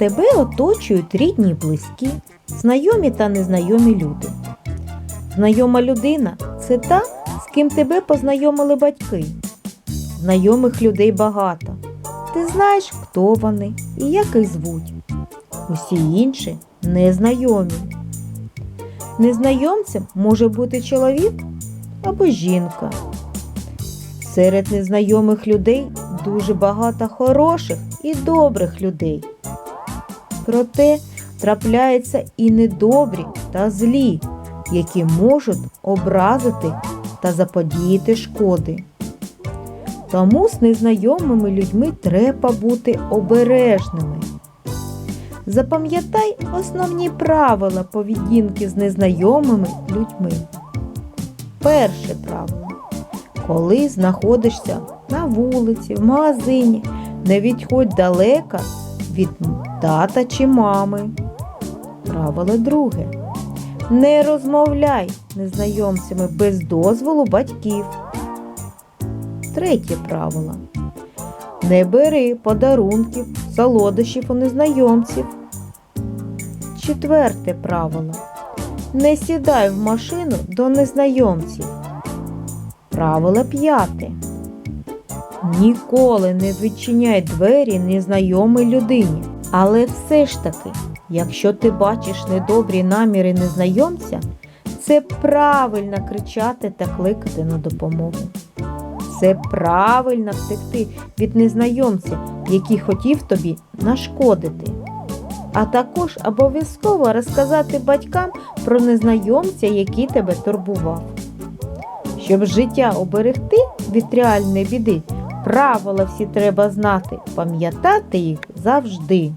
Тебе оточують рідні і близькі, знайомі та незнайомі люди. Знайома людина це та, з ким тебе познайомили батьки. Знайомих людей багато. Ти знаєш, хто вони і як їх звуть. Усі інші незнайомі. Незнайомцем може бути чоловік або жінка. Серед незнайомих людей дуже багато хороших і добрих людей. Проте трапляються і недобрі та злі, які можуть образити та заподіяти шкоди. Тому з незнайомими людьми треба бути обережними. Запам'ятай основні правила поведінки з незнайомими людьми. Перше правило. Коли знаходишся на вулиці, в магазині, не відходь далеко від тата чи мами. Правило друге. Не розмовляй незнайомцями без дозволу батьків. Третє правило. Не бери подарунків, солодощів у незнайомців. Четверте правило. Не сідай в машину до незнайомців. Правило п'яте. Ніколи не відчиняй двері незнайомій людині. Але все ж таки, якщо ти бачиш недобрі наміри незнайомця, це правильно кричати та кликати на допомогу. Це правильно втекти від незнайомця, який хотів тобі нашкодити. А також обов'язково розказати батькам про незнайомця, який тебе турбував. Щоб життя оберегти від реальної біди, правила всі треба знати, пам'ятати їх завжди.